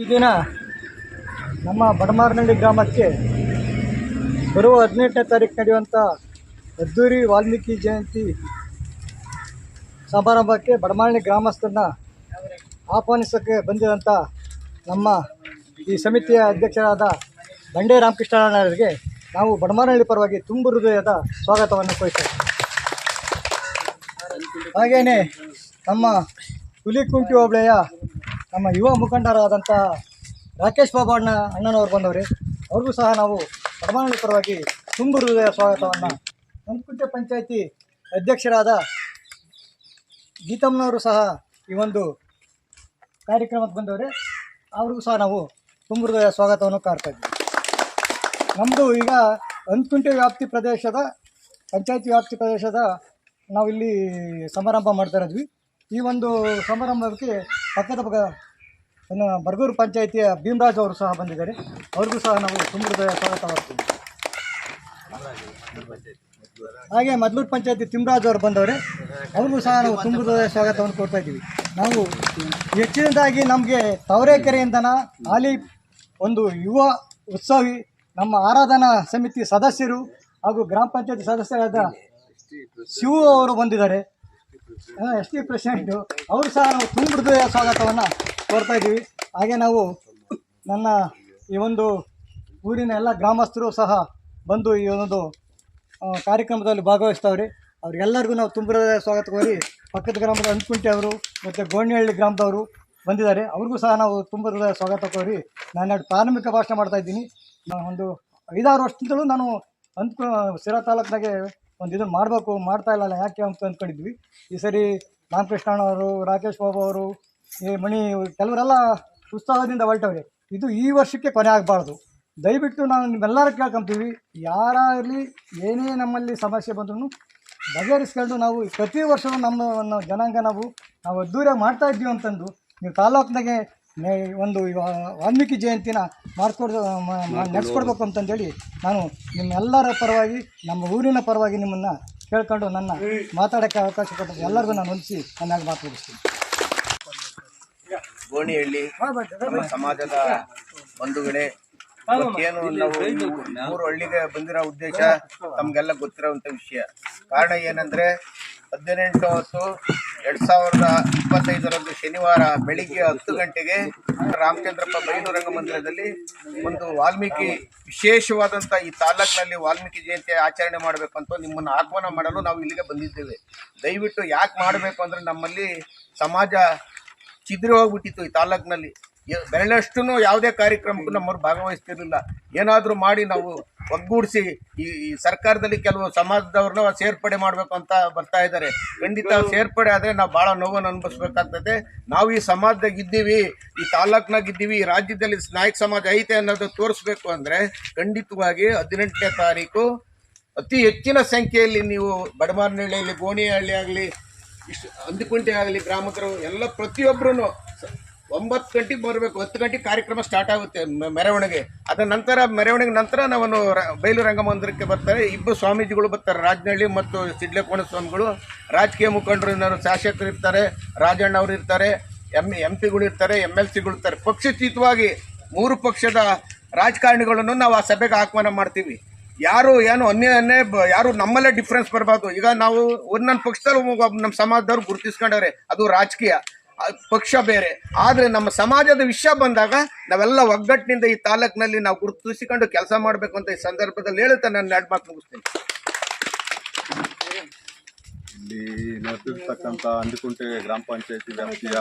ಈ ದಿನ ನಮ್ಮ ಬಡಮಾರನಹಳ್ಳಿ ಗ್ರಾಮಕ್ಕೆ ಬರುವ ಹದಿನೆಂಟನೇ ತಾರೀಕು ನಡೆಯುವಂಥ ಅದ್ದೂರಿ ವಾಲ್ಮೀಕಿ ಜಯಂತಿ ಸಮಾರಂಭಕ್ಕೆ ಬಡಮಾರಣಿ ಗ್ರಾಮಸ್ಥರನ್ನ ಆಹ್ವಾನಿಸೋಕ್ಕೆ ಬಂದಿರೋಂಥ ನಮ್ಮ ಈ ಸಮಿತಿಯ ಅಧ್ಯಕ್ಷರಾದ ಬಂಡೆ ರಾಮಕೃಷ್ಣರವರಿಗೆ ನಾವು ಬಡಮಾರನಹಳ್ಳಿ ಪರವಾಗಿ ತುಂಬು ಹೃದಯದ ಸ್ವಾಗತವನ್ನು ಕೋರಿಸ್ತೇವೆ ಹಾಗೆಯೇ ನಮ್ಮ ಹುಲಿಕುಂಟಿ ಹೋಬಳಿಯ ನಮ್ಮ ಯುವ ಮುಖಂಡರಾದಂಥ ರಾಕೇಶ್ ಬಾಬು ಅಣ್ಣ ಅಣ್ಣನವ್ರು ಬಂದವ್ರೆ, ಅವ್ರಿಗೂ ಸಹ ನಾವು ಬಡಮಾನಹಳ್ಳಿ ಪರವಾಗಿ ತುಂಬು ಹೃದಯ ಸ್ವಾಗತವನ್ನು ನಂದಕುಂಟೆ ಪಂಚಾಯಿತಿ ಅಧ್ಯಕ್ಷರಾದ ಗೀತಮ್ಮನವರು ಸಹ ಈ ಒಂದು ಕಾರ್ಯಕ್ರಮಕ್ಕೆ ಬಂದವ್ರೆ. ಅವ್ರಿಗೂ ಸಹ ನಾವು ತುಂಬು ಹೃದಯ ಸ್ವಾಗತವನ್ನು ಕಾರ್ತಾ ಇದ್ದೀವಿ. ನಮ್ಮದು ಈಗ ಅಂದ್ಕುಂಟೆ ವ್ಯಾಪ್ತಿ ಪ್ರದೇಶದ, ಪಂಚಾಯತಿ ವ್ಯಾಪ್ತಿ ಪ್ರದೇಶದ ನಾವಿಲ್ಲಿ ಸಮಾರಂಭ ಮಾಡ್ತಾ ಇದ್ವಿ. ಈ ಒಂದು ಸಮಾರಂಭಕ್ಕೆ ಪಕ್ಕದ ಪಕ್ಕ ಇನ್ನು ಬರ್ಗೂರು ಪಂಚಾಯಿತಿಯ ಭೀಮರಾಜ್ ಅವರು ಸಹ ಬಂದಿದ್ದಾರೆ. ಅವ್ರಿಗೂ ಸಹ ನಾವು ತುಂಬ ಸ್ವಾಗತ ಮಾಡ್ತೀವಿ. ಹಾಗೆ ಮದ್ಲೂರು ಪಂಚಾಯತಿ ತಿಮ್ರಾಜ್ ಅವರು ಬಂದವರೆ, ಅವ್ರಿಗೂ ಸಹ ನಾವು ತುಂಬ ಸ್ವಾಗತವನ್ನು ಕೊಡ್ತಾ ಇದ್ದೀವಿ. ನಾವು ಹೆಚ್ಚಿನದಾಗಿ ನಮಗೆ ತಾವರೆಕೆರೆಯಿಂದನ ಹಾಲಿ ಒಂದು ಯುವ ಉತ್ಸವಿ, ನಮ್ಮ ಆರಾಧನಾ ಸಮಿತಿ ಸದಸ್ಯರು ಹಾಗೂ ಗ್ರಾಮ ಪಂಚಾಯತಿ ಸದಸ್ಯರಾದ ಶಿವು ಅವರು ಬಂದಿದ್ದಾರೆ. ಎಸ್ ಟಿ ಪ್ರೆಸಿಡೆಂಟು, ಅವರು ಸಹ ನಾವು ತುಂಬ ಹೃದಯ ಸ್ವಾಗತವನ್ನು ಕೋರ್ತಾ ಇದ್ದೀವಿ. ಹಾಗೆ ನಾವು ನನ್ನ ಈ ಒಂದು ಊರಿನ ಎಲ್ಲ ಗ್ರಾಮಸ್ಥರು ಸಹ ಬಂದು ಈ ಒಂದು ಕಾರ್ಯಕ್ರಮದಲ್ಲಿ ಭಾಗವಹಿಸ್ತಾವ್ರಿ. ಅವ್ರಿಗೆಲ್ಲರಿಗೂ ನಾವು ತುಂಬ ಹೃದಯ ಸ್ವಾಗತ ಕೋರಿ ಪಕ್ಕದ ಗ್ರಾಮದ ಅಂದ್ಕುಂಟೆ ಅವರು ಮತ್ತು ಗೋಣಿಹಳ್ಳಿ ಗ್ರಾಮದವರು ಬಂದಿದ್ದಾರೆ. ಅವ್ರಿಗೂ ಸಹ ನಾವು ತುಂಬ ಹೃದಯ ಸ್ವಾಗತ ಕೋರಿ ನಾನು ಪ್ರಾರಂಭಿಕ ಭಾಷಣ ಮಾಡ್ತಾ ಇದ್ದೀನಿ. ನಾನು ಒಂದು ಐದಾರು ವರ್ಷದಿಂದಲೂ ನಾನು ಅಂದ್ಕೊ ಸಿರಾ ತಾಲೂಕಿನಾಗೆ ಒಂದು ಇದನ್ನು ಮಾಡಬೇಕು, ಮಾಡ್ತಾ ಇಲ್ಲಲ್ಲ, ಯಾಕೆ ಅಂತ ಅಂದ್ಕೊಂಡಿದ್ವಿ ಈ ಸರಿ ರಾಮಕೃಷ್ಣ ಅವರು ರಾಕೇಶ್ ಬಾಬು ಅವರು, ಈ ಮಣಿ ಕೆಲವರೆಲ್ಲ ಉತ್ಸಾಹದಿಂದ ಹೊರಟವ್ರೆ. ಇದು ಈ ವರ್ಷಕ್ಕೆ ಕೊನೆ ಆಗಬಾರ್ದು. ದಯವಿಟ್ಟು ನಾವು ನಿಮ್ಮೆಲ್ಲರೂ ಕೇಳ್ಕೊತೀವಿ. ಯಾರಾಗಲಿ ಏನೇ ನಮ್ಮಲ್ಲಿ ಸಮಸ್ಯೆ ಬಂದ್ರೂ ಬಗೆಹರಿಸ್ಕೊಂಡು ನಾವು ಪ್ರತಿ ವರ್ಷವೂ ನಮ್ಮ ಜನಾಂಗ ನಾವು ನಾವು ಅದ್ದೂರಿಯಾಗಿ ಮಾಡ್ತಾ ಇದ್ದೀವಿ ಅಂತಂದು, ನೀವು ತಾಲೂಕಿನಾಗೆ ನೆ- ಒಂದು ಇವ- ವಾಲ್ಮೀಕಿ ಜಯಂತಿನ ಮಾಡಿಸ್ಕೊಡ್ ನಡೆಸ್ಕೊಡ್ಬೇಕು ಅಂತಂದೇಳಿ ನಾನು ನಿಮ್ಮೆಲ್ಲರ ಪರವಾಗಿ ನಮ್ಮ ಊರಿನ ಪರವಾಗಿ ನಿಮ್ಮನ್ನು ಕೇಳ್ಕೊಂಡು ನನ್ನ ಮಾತಾಡೋಕ್ಕೆ ಅವಕಾಶ ಕೊಟ್ಟು ಎಲ್ಲರಿಗೂ ನಾನು ಹೊಲಿಸಿ ಚೆನ್ನಾಗಿ ಮಾತಾಡಿಸ್ತೀನಿ ಗೋಣಿಹಳ್ಳಿ ನಮ್ಮ ಸಮಾಜದ ಬಂಧುಗಳೇ ಏನು ನಾವು ಮೂರು ಹಳ್ಳಿಗೆ ಬಂದಿರೋ ಉದ್ದೇಶ ತಮಗೆಲ್ಲ ಗೊತ್ತಿರೋಂಥ ವಿಷಯ. ಕಾರಣ ಏನಂದ್ರೆ ಹದಿನೆಂಟು ಹತ್ತು ಎರಡ್ ಸಾವಿರದ ಇಪ್ಪತ್ತೈದರಂದು ಶನಿವಾರ ಬೆಳಿಗ್ಗೆ ಹತ್ತು ಗಂಟೆಗೆ ರಾಮಚಂದ್ರಪ್ಪ ಬೈಲು ರಂಗಮಂದಿರದಲ್ಲಿ ಒಂದು ವಾಲ್ಮೀಕಿ ವಿಶೇಷವಾದಂಥ ಈ ತಾಲೂಕಿನಲ್ಲಿ ವಾಲ್ಮೀಕಿ ಜಯಂತಿ ಆಚರಣೆ ಮಾಡಬೇಕು ಅಂತ ನಿಮ್ಮನ್ನು ಆಹ್ವಾನ ಮಾಡಲು ನಾವು ಇಲ್ಲಿಗೆ ಬಂದಿದ್ದೇವೆ. ದಯವಿಟ್ಟು ಯಾಕೆ ಮಾಡಬೇಕು ಅಂದ್ರೆ ನಮ್ಮಲ್ಲಿ ಸಮಾಜ ಚಿದ್ರಿ ಹೋಗ್ಬಿಟ್ಟಿತ್ತು ಈ ತಾಲೂಕಿನಲ್ಲಿ. ಬೆರಳಷ್ಟು ಯಾವುದೇ ಕಾರ್ಯಕ್ರಮಕ್ಕೂ ನಮ್ಮವ್ರು ಭಾಗವಹಿಸ್ತಿರಲಿಲ್ಲ. ಏನಾದರೂ ಮಾಡಿ ನಾವು ಒಗ್ಗೂಡಿಸಿ ಈ ಸರ್ಕಾರದಲ್ಲಿ ಕೆಲವು ಸಮಾಜದವ್ರನ್ನ ಸೇರ್ಪಡೆ ಮಾಡಬೇಕು ಅಂತ ಬರ್ತಾ ಇದ್ದಾರೆ. ಖಂಡಿತ ಸೇರ್ಪಡೆ ಆದರೆ ನಾವು ಭಾಳ ನೋವನ್ನು ಅನುಭವಿಸ್ಬೇಕಾಗ್ತದೆ. ನಾವು ಈ ಸಮಾಜದಾಗ ಇದ್ದೀವಿ, ಈ ತಾಲೂಕ್ನಾಗ ಇದ್ದೀವಿ, ಈ ರಾಜ್ಯದಲ್ಲಿ ನಾಯಕ ಸಮಾಜ ಐತೆ ಅನ್ನೋದು ತೋರಿಸ್ಬೇಕು ಅಂದರೆ ಖಂಡಿತವಾಗಿ ಹದಿನೆಂಟನೇ ತಾರೀಕು ಅತಿ ಹೆಚ್ಚಿನ ಸಂಖ್ಯೆಯಲ್ಲಿ ನೀವು ಬಡಮಾರನಹಳ್ಳಿಯಲ್ಲಿ, ಗೋಣಿಹಳ್ಳಿ ಆಗಲಿ, ಇಷ್ಟು ಅಂದಿಕುಂಟೆ ಆಗಲಿ, ಗ್ರಾಮಕರು, ಎಲ್ಲ ಪ್ರತಿಯೊಬ್ಬರು ಒಂಬತ್ತು ಗಂಟೆಗೆ ಬರಬೇಕು, ಹತ್ತು ಗಂಟೆಗೆ ಕಾರ್ಯಕ್ರಮ ಸ್ಟಾರ್ಟ್ ಆಗುತ್ತೆ ಮೆರವಣಿಗೆ. ಅದರ ನಂತರ ಮೆರವಣಿಗೆ ನಂತರ ನಾವನ್ನು ಬಯಲು ರಂಗಮಂದಿರಕ್ಕೆ ಬರ್ತಾರೆ. ಇಬ್ಬರು ಸ್ವಾಮೀಜಿಗಳು ಬರ್ತಾರೆ, ರಾಜನಹಳ್ಳಿ ಮತ್ತು ಸಿಡ್ಲೆ ಸ್ವಾಮಿಗಳು ರಾಜಕೀಯ ಮುಖಂಡರು ಶಾಸಕರು ಇರ್ತಾರೆ ರಾಜಣ್ಣ ಅವರು ಇರ್ತಾರೆ ಎಂ ಎಂ ಪಿಗಳು ಇರ್ತಾರೆ ಎಂ ಎಲ್ ಸಿಗಳು ಇರ್ತಾರೆ. ಪಕ್ಷಾತೀತವಾಗಿ ಮೂರು ಪಕ್ಷದ ರಾಜಕಾರಣಿಗಳನ್ನು ನಾವು ಆ ಸಭೆಗೆ ಆಹ್ವಾನ ಮಾಡ್ತೀವಿ. ಯಾರು ಏನು ಅನ್ಯ ಅನ್ಯ ಯಾರು ನಮ್ಮಲ್ಲೇ ಡಿಫ್ರೆನ್ಸ್ ಬರಬಾರ್ದು. ಈಗ ನಾವು ಒಂದೊಂದು ಪಕ್ಷದಲ್ಲಿ ನಮ್ಮ ಸಮಾಜದವ್ರು ಗುರುತಿಸ್ಕೊಂಡವ್ರೆ, ಅದು ರಾಜಕೀಯ. ಪಕ್ಷ ಬೇರೆ. ಆದರೆ ನಮ್ಮ ಸಮಾಜದ ವಿಷಯ ಬಂದಾಗ ನಾವೆಲ್ಲ ಒಗ್ಗಟ್ಟಿನಿಂದ ಈ ತಾಲೂಕಿನಲ್ಲಿ ನಾವು ಗುರುತಿಸಿಕೊಂಡು ಕೆಲಸ ಮಾಡಬೇಕು ಅಂತ ಈ ಸಂದರ್ಭದಲ್ಲಿ ಹೇಳುತ್ತಾ ನಾನು ಎರಡು ಮಾತು ಮುಗಿಸ್ತೀನಿ. ಇಲ್ಲಿ ನಡೆದಿರ್ತಕ್ಕಂಥ ಅಂದಿಕುಂಟೆ ಗ್ರಾಮ ಪಂಚಾಯತಿ ವ್ಯಾಪ್ತಿಯ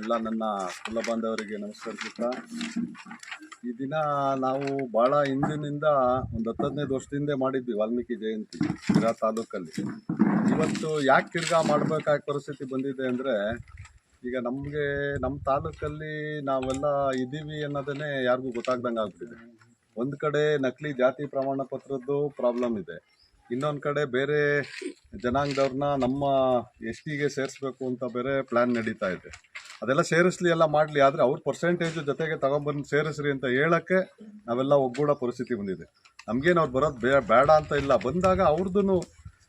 ಎಲ್ಲ ನನ್ನ ಕುಲ ಬಾಂಧವರಿಗೆ ನಮಸ್ಕರಿಸುತ್ತಾ ಈ ದಿನ ನಾವು ಭಾಳ ಹಿಂದಿನಿಂದ ಒಂದು ಹತ್ತು ಹದಿನೈದು ವರ್ಷದಿಂದ ಮಾಡಿದ್ವಿ ವಾಲ್ಮೀಕಿ ಜಯಂತಿ ಶಿರಾ ತಾಲೂಕಲ್ಲಿ. ಇವತ್ತು ಯಾಕೆ ತಿರ್ಗಾ ಮಾಡಬೇಕಾದ ಪರಿಸ್ಥಿತಿ ಬಂದಿದೆ ಅಂದರೆ ಈಗ ನಮಗೆ ನಮ್ಮ ತಾಲೂಕಲ್ಲಿ ನಾವೆಲ್ಲ ಇದ್ದೀವಿ ಅನ್ನೋದನ್ನೇ ಯಾರಿಗೂ ಗೊತ್ತಾಗ್ದಂಗೆ ಆಗ್ಬಿಟ್ಟಿದೆ. ಒಂದು ಕಡೆ ನಕಲಿ ಜಾತಿ ಪ್ರಮಾಣ ಪತ್ರದ್ದು ಪ್ರಾಬ್ಲಮ್ ಇದೆ. ಇನ್ನೊಂದು ಕಡೆ ಬೇರೆ ಜನಾಂಗದವ್ರನ್ನ ನಮ್ಮ ಎಸ್ ಟಿಗೆ ಸೇರಿಸ್ಬೇಕು ಅಂತ ಬೇರೆ ಪ್ಲ್ಯಾನ್ ನಡೀತಾ ಇದೆ. ಅದೆಲ್ಲ ಸೇರಿಸ್ಲಿ ಎಲ್ಲ ಮಾಡಲಿ, ಆದರೆ ಅವ್ರ ಪರ್ಸೆಂಟೇಜು ಜೊತೆಗೆ ತಗೊಂಬಂದು ಸೇರಿಸ್ರಿ ಅಂತ ಹೇಳೋಕ್ಕೆ ನಾವೆಲ್ಲ ಒಗ್ಗೂಡೋ ಪರಿಸ್ಥಿತಿ ಬಂದಿದೆ. ನಮಗೇನು ಅವ್ರು ಬರೋದು ಬೇ, ಬೇಡ ಅಂತ ಇಲ್ಲ. ಬಂದಾಗ ಅವ್ರದ್ದು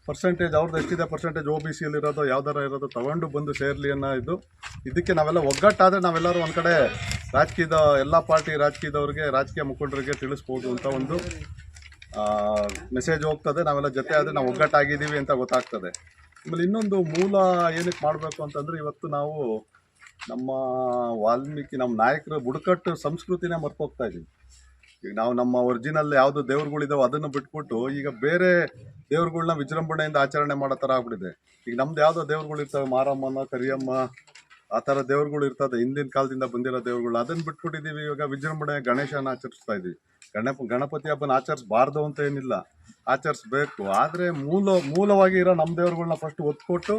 ಪರ್ಸೆಂಟೇಜ್ ಅವ್ರದ್ದು ಎಷ್ಟಿದೆ ಪರ್ಸೆಂಟೇಜ್ ಓ ಬಿ ಸಿಯಲ್ಲಿ ಇರೋದು ಯಾವ್ದಾರ ಇರೋದು ತಗೊಂಡು ಬಂದು ಸೇರಲಿ ಅನ್ನೋ ಇದು. ಇದಕ್ಕೆ ನಾವೆಲ್ಲ ಒಗ್ಗಟ್ಟಾದರೆ ನಾವೆಲ್ಲರೂ ಒಂದು ಕಡೆ ರಾಜಕೀಯದ ಎಲ್ಲ ಪಾರ್ಟಿ ರಾಜಕೀಯದವ್ರಿಗೆ, ರಾಜಕೀಯ ಮುಖಂಡರಿಗೆ ತಿಳಿಸ್ಬೋದು ಅಂತ ಒಂದು ಮೆಸೇಜ್ ಹೋಗ್ತದೆ. ನಾವೆಲ್ಲ ಜೊತೆ ಆದರೆ ನಾವು ಒಗ್ಗಟ್ಟಾಗಿದ್ದೀವಿ ಅಂತ ಗೊತ್ತಾಗ್ತದೆ. ಆಮೇಲೆ ಇನ್ನೊಂದು ಮೂಲ ಏನಕ್ಕೆ ಮಾಡಬೇಕು ಅಂತಂದರೆ ಇವತ್ತು ನಾವು ನಮ್ಮ ವಾಲ್ಮೀಕಿ, ನಮ್ಮ ನಾಯಕರು ಬುಡಕಟ್ಟು ಸಂಸ್ಕೃತಿನೇ ಮರ್ತೋಗ್ತಾ ಇದ್ದೀವಿ. ಈಗ ನಾವು ನಮ್ಮ ಒರಿಜಿನಲ್ ಯಾವುದು ದೇವ್ರುಗಳಿದಾವೆ ಅದನ್ನು ಬಿಟ್ಬಿಟ್ಟು ಈಗ ಬೇರೆ ದೇವ್ರುಗಳ್ನ ವಿಜೃಂಭಣೆಯಿಂದ ಆಚರಣೆ ಮಾಡೋ ಥರ ಆಗ್ಬಿಟ್ಟಿದೆ. ಈಗ ನಮ್ದು ಯಾವುದೋ ದೇವ್ರುಗಳು ಇರ್ತವೆ, ಮಾರಮ್ಮನ, ಕರಿಯಮ್ಮ, ಆ ಥರ ದೇವ್ರುಗಳು ಇರ್ತದೆ. ಹಿಂದಿನ ಕಾಲದಿಂದ ಬಂದಿರೋ ದೇವ್ರುಗಳು. ಅದನ್ನು ಬಿಟ್ಬಿಟ್ಟಿದ್ದೀವಿ ಇವಾಗ ವಿಜೃಂಭಣೆ ಗಣೇಶನ ಆಚರಿಸ್ತಾ ಇದ್ದೀವಿ ಗಣಪ, ಗಣಪತಿ ಹಬ್ಬನ ಆಚರಿಸ್ಬಾರ್ದು ಅಂತ ಏನಿಲ್ಲ. ಆಚರಿಸ್ಬೇಕು. ಆದರೆ ಮೂಲ, ಮೂಲವಾಗಿ ಇರೋ ನಮ್ಮ ದೇವ್ರುಗಳ್ನ ಫಸ್ಟ್ ಒತ್ಕೊಟ್ಟು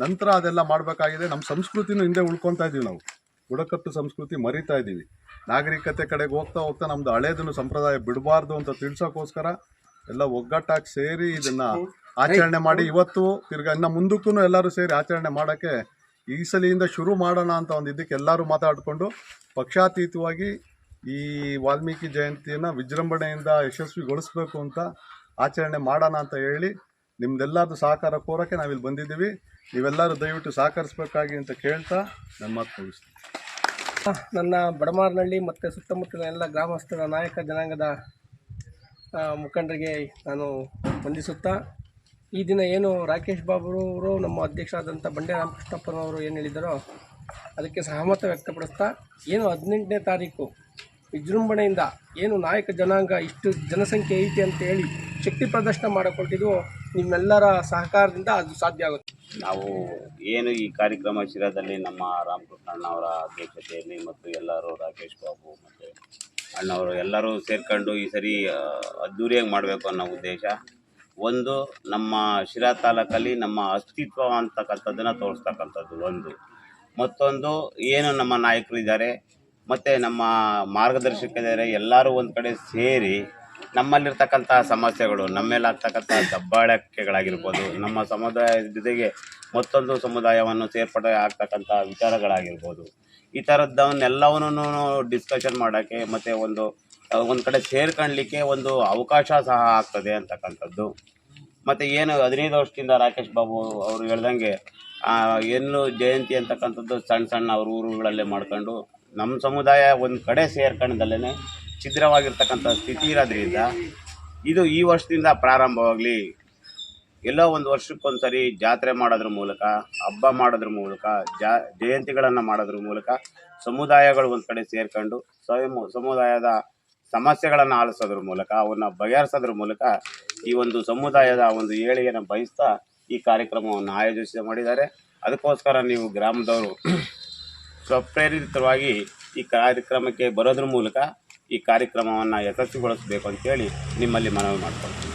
ನಂತರ ಅದೆಲ್ಲ ಮಾಡಬೇಕಾಗಿದೆ. ನಮ್ಮ ಸಂಸ್ಕೃತಿನೂ ಹಿಂದೆ ಉಳ್ಕೊತಾ ಇದ್ದೀವಿ ನಾವು. ಬುಡಕಟ್ಟು ಸಂಸ್ಕೃತಿ ಮರಿತಾ ಇದ್ದೀವಿ. ನಾಗರಿಕತೆ ಕಡೆಗೆ ಹೋಗ್ತಾ ಹೋಗ್ತಾ ನಮ್ದು ಹಳೇದನ್ನು ಸಂಪ್ರದಾಯ ಬಿಡಬಾರ್ದು ಅಂತ ತಿಳ್ಸೋಕ್ಕೋಸ್ಕರ ಎಲ್ಲ ಒಗ್ಗಟ್ಟಾಗಿ ಸೇರಿ ಇದನ್ನ ಆಚರಣೆ ಮಾಡಿ ಇವತ್ತು ತಿರ್ಗಾ ಇನ್ನು ಮುಂದಕ್ಕೂ ಎಲ್ಲರೂ ಸೇರಿ ಆಚರಣೆ ಮಾಡೋಕ್ಕೆ ಈ ಸಲಿಯಿಂದ ಶುರು ಮಾಡೋಣ ಅಂತ ಒಂದು ಇದಕ್ಕೆ ಎಲ್ಲರೂ ಮಾತಾಡಿಕೊಂಡು ಪಕ್ಷಾತೀತವಾಗಿ ಈ ವಾಲ್ಮೀಕಿ ಜಯಂತಿಯನ್ನು ವಿಜೃಂಭಣೆಯಿಂದ ಯಶಸ್ವಿಗೊಳಿಸ್ಬೇಕು ಅಂತ ಆಚರಣೆ ಮಾಡೋಣ ಅಂತ ಹೇಳಿ ನಿಮ್ದೆಲ್ಲರದು ಸಹಕಾರ ಕೋರೋಕ್ಕೆ ನಾವಿಲ್ಲಿ ಬಂದಿದ್ದೀವಿ. ನೀವೆಲ್ಲರೂ ದಯವಿಟ್ಟು ಸಹಕರಿಸಬೇಕಾಗಿ ಅಂತ ಕೇಳ್ತಾ ನನ್ನ ಮಾತು ಮುಗಿಸ್ತೀನಿ. ನನ್ನ ಬಡಮಾರನಹಳ್ಳಿ ಮತ್ತು ಸುತ್ತಮುತ್ತಲಿನ ಎಲ್ಲ ಗ್ರಾಮಸ್ಥರ ನಾಯಕ ಜನಾಂಗದ ಮುಖಂಡರಿಗೆ ನಾನು ವಂದಿಸುತ್ತಾ, ಈ ದಿನ ಏನು ರಾಕೇಶ್ ಬಾಬುರವರು, ನಮ್ಮ ಅಧ್ಯಕ್ಷರಾದಂಥ ಬಂಡೆ ರಾಮಕೃಷ್ಣಪ್ಪನವರು ಏನು ಹೇಳಿದರೋ ಅದಕ್ಕೆ ಸಹಮತ ವ್ಯಕ್ತಪಡಿಸ್ತಾ, ಏನು ಹದಿನೆಂಟನೇ ತಾರೀಕು, ವಿಜೃಂಭಣೆಯಿಂದ ಏನು ನಾಯಕ ಜನಾಂಗ ಇಷ್ಟು ಜನಸಂಖ್ಯೆ ಐತಿ ಅಂತ ಹೇಳಿ ಶಕ್ತಿ ಪ್ರದರ್ಶನ ಮಾಡಿಕೊಟ್ಟಿದ್ದು ನಿಮ್ಮೆಲ್ಲರ ಸಹಕಾರದಿಂದ ಅದು ಸಾಧ್ಯ ಆಗುತ್ತೆ. ನಾವು ಏನು ಈ ಕಾರ್ಯಕ್ರಮ ಶಿರಾದಲ್ಲಿ ನಮ್ಮ ರಾಮಕೃಷ್ಣ ಅಣ್ಣವರ ಅಧ್ಯಕ್ಷತೆಯಲ್ಲಿ ಮತ್ತು ಎಲ್ಲರೂ ರಾಕೇಶ್ ಬಾಬು ಮತ್ತು ಅಣ್ಣವರು ಎಲ್ಲರೂ ಸೇರಿಕೊಂಡು ಈ ಸರಿ ಅದ್ಧೂರಿಯಾಗಿ ಮಾಡಬೇಕು ಅನ್ನೋ ಉದ್ದೇಶ. ಒಂದು, ನಮ್ಮ ಶಿರಾ ತಾಲೂಕಲ್ಲಿ ನಮ್ಮ ಅಸ್ತಿತ್ವ ಅಂತಕ್ಕಂಥದ್ದನ್ನು ತೋರಿಸ್ತಕ್ಕಂಥದ್ದು ಒಂದು. ಮತ್ತೊಂದು, ಏನು ನಮ್ಮ ನಾಯಕರು ಇದ್ದಾರೆ, ಮತ್ತು ನಮ್ಮ ಮಾರ್ಗದರ್ಶಕರಿದ್ದಾರೆ, ಎಲ್ಲರೂ ಒಂದು ಕಡೆ ಸೇರಿ ನಮ್ಮಲ್ಲಿರ್ತಕ್ಕಂಥ ಸಮಸ್ಯೆಗಳು, ನಮ್ಮೇಲಾಗ್ತಕ್ಕಂಥ ದಬ್ಬಾಳಕೆಗಳಾಗಿರ್ಬೋದು, ನಮ್ಮ ಸಮುದಾಯದ ಜೊತೆಗೆ ಮತ್ತೊಂದು ಸಮುದಾಯವನ್ನು ಸೇರ್ಪಡೆ ಆಗ್ತಕ್ಕಂಥ ವಿಚಾರಗಳಾಗಿರ್ಬೋದು. ಈ ಥರದ್ದವನ್ನೆಲ್ಲವನ್ನೂ ಡಿಸ್ಕಷನ್ ಮಾಡೋಕ್ಕೆ ಮತ್ತು ಒಂದು ಒಂದು ಕಡೆ ಸೇರ್ಕೊಳ್ಳಲಿಕ್ಕೆ ಒಂದು ಅವಕಾಶ ಸಹ ಆಗ್ತದೆ ಅಂತಕ್ಕಂಥದ್ದು. ಮತ್ತು ಏನು, ಹದಿನೈದು ವರ್ಷದಿಂದ ರಾಕೇಶ್ ಬಾಬು ಅವರು ಹೇಳ್ದಂಗೆ ಏನು ಜಯಂತಿ ಅಂತಕ್ಕಂಥದ್ದು ಸಣ್ಣ ಸಣ್ಣ ಅವ್ರ ಊರುಗಳಲ್ಲೇ ಮಾಡ್ಕೊಂಡು ನಮ್ಮ ಸಮುದಾಯ ಒಂದು ಕಡೆ ಸೇರ್ಕೊಂಡಲ್ಲೇ ಛಿದ್ರವಾಗಿರ್ತಕ್ಕಂಥ ಸ್ಥಿತಿ ಇರೋದ್ರಿಂದ ಇದು ಈ ವರ್ಷದಿಂದ ಪ್ರಾರಂಭವಾಗಲಿ, ಎಲ್ಲೋ ಒಂದು ವರ್ಷಕ್ಕೊಂದು ಸರಿ ಜಾತ್ರೆ ಮಾಡೋದ್ರ ಮೂಲಕ, ಹಬ್ಬ ಮಾಡೋದ್ರ ಮೂಲಕ, ಜಾ, ಜಯಂತಿಗಳನ್ನು ಮಾಡೋದ್ರ ಮೂಲಕ ಸಮುದಾಯಗಳು ಒಂದು ಕಡೆ ಸೇರ್ಕೊಂಡು ಸ್ವಯಂ ಸಮುದಾಯದ ಸಮಸ್ಯೆಗಳನ್ನು ಆಲಿಸೋದ್ರ ಮೂಲಕ ಅವನ್ನ ಬಗೆಹರಿಸೋದ್ರ ಮೂಲಕ ಈ ಒಂದು ಸಮುದಾಯದ ಒಂದು ಏಳಿಗೆಯನ್ನು ಬಯಸ್ತಾ ಈ ಕಾರ್ಯಕ್ರಮವನ್ನು ಆಯೋಜಿಸಿ ಮಾಡಿದ್ದಾರೆ. ಅದಕ್ಕೋಸ್ಕರ ನೀವು ಗ್ರಾಮದವರು ಸ್ವಪ್ರೇರಿತವಾಗಿ ಈ ಕಾರ್ಯಕ್ರಮಕ್ಕೆ ಬರೋದ್ರ ಮೂಲಕ ಈ ಕಾರ್ಯಕ್ರಮವನ್ನು ಯಶಸ್ವಿಗೊಳಿಸಬೇಕು ಅಂತೇಳಿ ನಿಮ್ಮಲ್ಲಿ ಮನವಿ ಮಾಡ್ಕೊಳ್ತೀನಿ.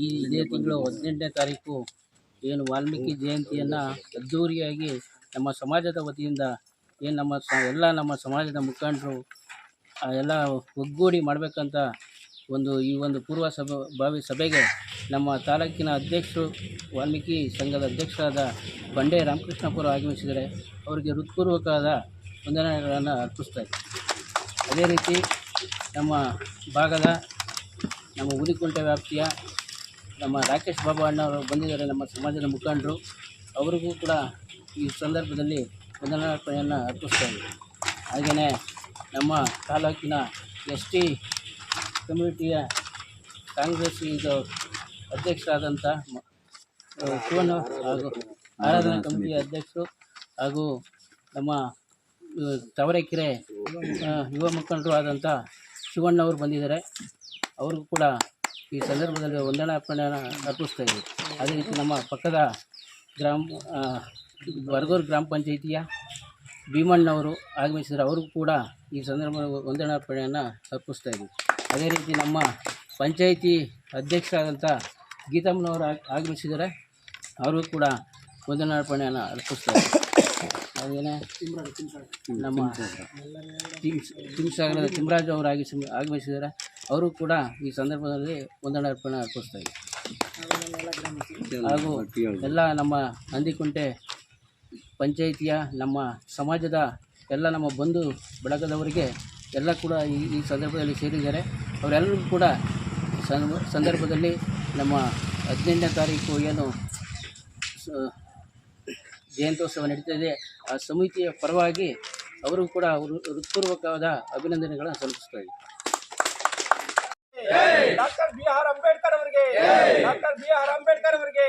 ಈ ಇದೇ ತಿಂಗಳು ಹದಿನೆಂಟನೇ ತಾರೀಕು ಏನು ವಾಲ್ಮೀಕಿ ಜಯಂತಿಯನ್ನು ಅದ್ಧೂರಿಯಾಗಿ ನಮ್ಮ ಸಮಾಜದ ವತಿಯಿಂದ ಏನು ನಮ್ಮ ಸ, ಎಲ್ಲ ನಮ್ಮ ಸಮಾಜದ ಮುಖಂಡರು ಎಲ್ಲ ಒಗ್ಗೂಡಿ ಮಾಡಬೇಕಂತ ಒಂದು ಈ ಒಂದು ಪೂರ್ವ ಸಭೆ ಭಾವಿ ಸಭೆಗೆ ನಮ್ಮ ತಾಲೂಕಿನ ಅಧ್ಯಕ್ಷರು, ವಾಲ್ಮೀಕಿ ಸಂಘದ ಅಧ್ಯಕ್ಷರಾದ ಬಂಡೆ ರಾಮಕೃಷ್ಣಪುರ ಆಗಮಿಸಿದರೆ ಅವರಿಗೆ ಹೃತ್ಪೂರ್ವಕವಾದ ವಂದನೆಗಳನ್ನು ಅರ್ಪಿಸ್ತಾ ಇದ್ದೀನಿ. ಅದೇ ರೀತಿ ನಮ್ಮ ಭಾಗದ ನಮ್ಮ ಉದಿಕುಂಟೆ ವ್ಯಾಪ್ತಿಯ ನಮ್ಮ ರಾಕೇಶ್ ಬಾಬು ಅಣ್ಣವರು ಬಂದಿದ್ದಾರೆ, ನಮ್ಮ ಸಮಾಜದ ಮುಖಂಡರು. ಅವರಿಗೂ ಕೂಡ ಈ ಸಂದರ್ಭದಲ್ಲಿ ವಂದನಾರ್ಪಣೆಯನ್ನು ಅರ್ಪಿಸ್ತಾ ಇದ್ದೀವಿ ಹಾಗೆಯೇ ನಮ್ಮ ತಾಲೂಕಿನ ಎಸ್ ಟಿ ಕಮ್ಯುನಿಟಿಯ ಕಾಂಗ್ರೆಸ್ ಇದು ಅಧ್ಯಕ್ಷರಾದಂಥ ಶಿವಣ್ಣ ಹಾಗೂ ಆರಾಧನಾ ಕಮಿಟಿಯ ಅಧ್ಯಕ್ಷರು ಹಾಗೂ ನಮ್ಮ ತವರೆಕೆರೆ ಯುವ ಮುಖಂಡರು ಆದಂಥ ಶಿವಣ್ಣವರು ಬಂದಿದ್ದಾರೆ. ಅವ್ರಿಗೂ ಕೂಡ ಈ ಸಂದರ್ಭದಲ್ಲಿ ವಂದನಾರ್ಪಣೆಯನ್ನು ಅರ್ಪಿಸ್ತಾ ಇದ್ದೀವಿ ಅದೇ ರೀತಿ ನಮ್ಮ ಪಕ್ಕದ ಗ್ರಾಮ ಬರಗೂರು ಗ್ರಾಮ ಪಂಚಾಯಿತಿಯ ಭೀಮಣ್ಣವರು ಆಗಮಿಸಿದರೆ ಅವ್ರಿಗೂ ಕೂಡ ಈ ಸಂದರ್ಭದಲ್ಲಿ ವಂದನಾರ್ಪಣೆಯನ್ನು ಅರ್ಪಿಸ್ತಾ ಇದ್ದೀವಿ ಅದೇ ರೀತಿ ನಮ್ಮ ಪಂಚಾಯಿತಿ ಅಧ್ಯಕ್ಷರಾದಂಥ ಗೀತಮ್ಮನವರು ಆಗ್- ಆಗಮಿಸಿದರೆ ಅವ್ರಿಗೂ ಕೂಡ ವಂದನಾರ್ಪಣೆಯನ್ನು ಅರ್ಪಿಸ್ತಾ ಇದ್ದೀವಿ ಹಾಗೆಯೇ ನಮ್ಮ ತಿಮ್ಸ್ ತಿಮ್ಸಾಗರದ ತಿಮ್ಮರಾಜ್ ಅವರು ಆಗಿ ಆಗಮಿಸಿದ್ದಾರೆ. ಅವರು ಕೂಡ ಈ ಸಂದರ್ಭದಲ್ಲಿ ವಂದನಾರ್ಪಣೆ ಅರ್ಪಿಸ್ತಾ ಇದ್ದಾರೆ. ಹಾಗೂ ಎಲ್ಲ ನಮ್ಮ ನಂದಿಕುಂಟೆ ಪಂಚಾಯಿತಿಯ ನಮ್ಮ ಸಮಾಜದ ಎಲ್ಲ ನಮ್ಮ ಬಂಧು ಬಳಗದವರಿಗೆ ಎಲ್ಲ ಕೂಡ ಈ ಈ ಸಂದರ್ಭದಲ್ಲಿ ಸೇರಿದ್ದಾರೆ. ಅವರೆಲ್ಲರೂ ಕೂಡ ಸಂದರ್ಭದಲ್ಲಿ ನಮ್ಮ ಹದಿನೆಂಟನೇ ತಾರೀಕು ಏನು ಸ- ಜಯಂತ್ಯೋತ್ಸವ ಇದೆ ಆ ಸಮಿತಿಯ ಪರವಾಗಿ ಅವರು ಕೂಡ ಹೃತ್ಪೂರ್ವಕವಾದ ಅಭಿನಂದನೆಗಳನ್ನು ಸಲ್ಲಿಸ್ತಾ ಇದ್ದೀವಿ ಡಾಕ್ಟರ್ ಬಿ ಅಂಬೇಡ್ಕರ್ ಅವರಿಗೆ, ಡಾಕ್ಟರ್ ಬಿ ಆರ್ ಅಂಬೇಡ್ಕರ್ ಅವರಿಗೆ.